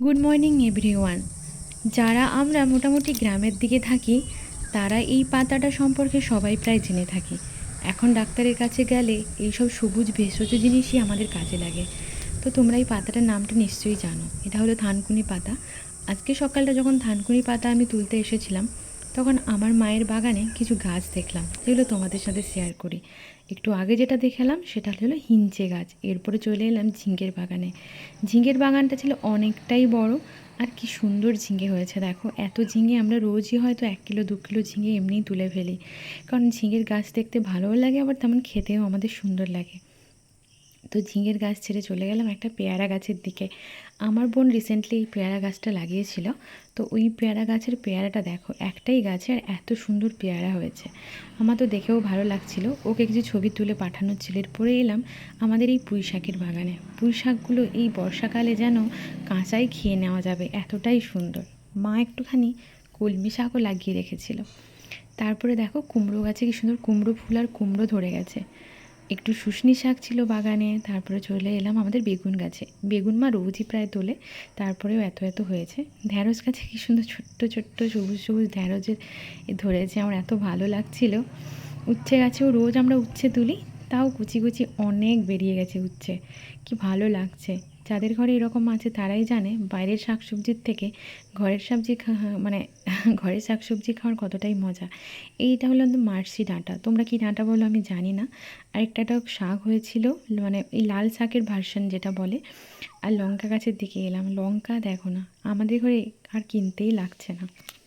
Good morning everyone যারা আমরা মোটামুটি গ্রামের দিকে থাকি, তারা এই পাতাটা সম্পর্কে সবাই প্রায় জেনে থাকি। এখন ডাক্তারের কাছে গেলে এইসব সবুজ ভেষজ জিনিসই আমাদের কাজে লাগে। তো তোমরা এই পাতাটার নামটা নিশ্চয়ই জানো। এটা হলো থানকুনি পাতা। আজকে সকালটা যখন থানকুনি পাতা আমি তুলতে এসেছিলাম তখন আমার মায়ের বাগানে কিছু গাছ দেখলাম। যেগুলো তোমাদের সাথে শেয়ার করি। একটু আগে যেটা দেখালাম, সেটা হলো হিঞ্চে গাছ। এরপরে চলে এলাম ঝিঙ্গের বাগানে। ঝিঙ্গের বাগানটা ছিল অনেকটাই বড়। আর কি সুন্দর ঝিঙে হয়েছে, দেখো। এত ঝিঙে আমরা রোজই হয়তো এক কিলো, দু কিলো ঝিঙে এমনিই তুলে ফেলি। কারণ ঝিঙের গাছ দেখতে ভালোও লাগে, আবার তেমন খেতেও আমাদের সুন্দর লাগে। তো ঝিঙের গাছ ছেড়ে চলে গেলাম একটা পেয়ারা গাছের দিকে। আমার বোন রিসেন্টলি এই পেয়ারা গাছটা লাগিয়েছিল। তো ওই পেয়ারা গাছের পেয়ারাটা দেখো, একটাই গাছে আর এত সুন্দর পেয়ারা হয়েছে। আমার তো দেখেও ভালো লাগছিল। ওকে কিছু ছবি তুলে পাঠানোর ছিল এরপরে এলাম আমাদের এই পুঁই শাকের বাগানে। পুঁই শাকগুলো এই বর্ষাকালে যেন কাঁচাই খেয়ে নেওয়া যাবে, এতটাই সুন্দর। মা একটুখানি কলমি শাকও লাগিয়ে রেখেছিল। তারপরে দেখো কুমড়ো গাছে কি সুন্দর কুমড়ো ফুল আর কুমড়ো ধরে গেছে। একটু শুশনি শাক ছিল বাগানে, তারপরে চলে এলাম আমাদের বেগুন গাছে। বেগুন মা রোজই প্রায় তোলে, তারপরেও এত এত হয়েছে। ঢ্যাঁড়স গাছে কী সুন্দর ছোট্ট ছোট্ট সবুজ সবুজ ঢ্যাঁড়সের ধরেছে, আমার এত ভালো লাগছিল। উচ্ছে গাছেও রোজ আমরা উচ্ছে তুলি, তাও কুচি কুচি অনেক বেরিয়ে গেছে উচ্ছে। কি ভালো লাগছে। যাদের ঘরে এরকম আছে তারাই জানে বাইরের শাকসবজির থেকে ঘরের সবজি মানে ঘরের শাকসবজি খাওয়ার কতটাই মজা। এইটা হলো মার্সি ডাঁটা। তোমরা কি ডাঁটা বলো আমি জানি না। আরেকটা শাক হয়েছিল মানে এই লাল শাকের ভার্সন যেটা বলে, আর লঙ্কা গাছের দিকে এলাম। লঙ্কা দেখো না, আমাদের ঘরে আর কিনতেই লাগছে না।